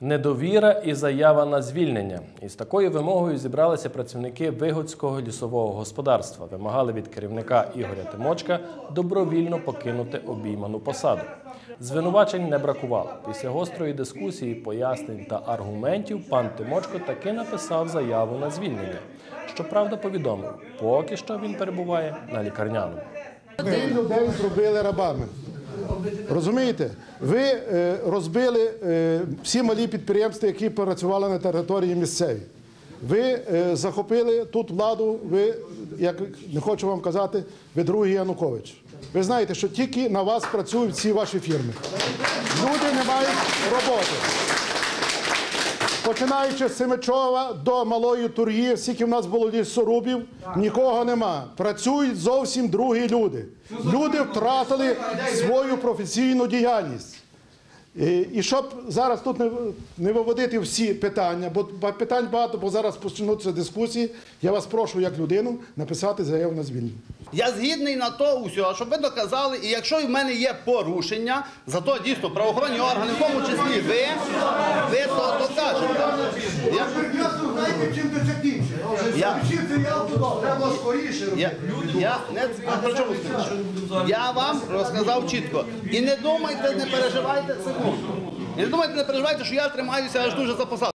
Недовіра і заява на звільнення. Із такою вимогою зібралися працівники Вигодського лісового господарства. Вимагали від керівника Ігоря Тимочка добровільно покинути обійману посаду. Звинувачень не бракувало. Після гострої дискусії, пояснень та аргументів пан Тимочко таки написав заяву на звільнення. Щоправда, повідомив, поки що він перебуває на лікарняному. Людей зробили рабами. Розумієте? Ви е, розбили е, всі малі підприємства, які працювали на території місцевій. Ви е, захопили тут владу, ви, як не хочу вам казати, ви другий Янукович. Ви знаєте, що тільки на вас працюють всі ваші фірми. Люди не мають роботи. Починаючи з Семичова до малої тур'ї, скільки в нас було лісорубів, нікого нема. Працюють зовсім другі люди. Люди втратили свою професійну діяльність. І, і щоб зараз тут не, не виводити всі питання, бо питань багато, бо зараз почнуться дискусії, я вас прошу як людину написати заяву на звільнення. Я згідний на то усього, щоб ви доказали, і якщо в мене є порушення, зато дійсно правоохоронні органи, в тому числі ви, ви то докажете. Я, Прекрасно знаєте, чим це закінчиться. Я- Закінчиться я туди. Треба скоріше робити. я, я, не, при чому скажу? я вам розказав чітко. І не думайте, не переживайте секунду. І не думайте, не переживайте, що я тримаюся аж дуже за посаду.